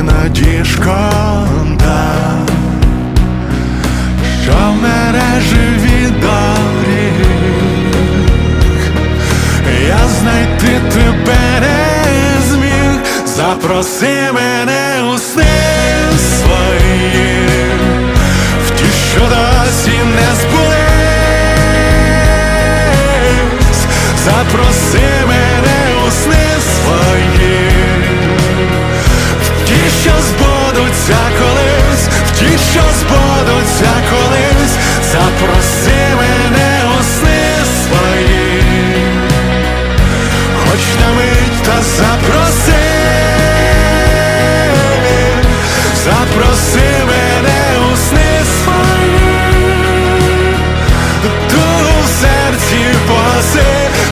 іноді шкода, що в мережі від доріг я знайти тебе не зміг, запроси мене у сни свої, в ті, що досі не збулись, запроси. Що збудуться колись, в ті, що збудуться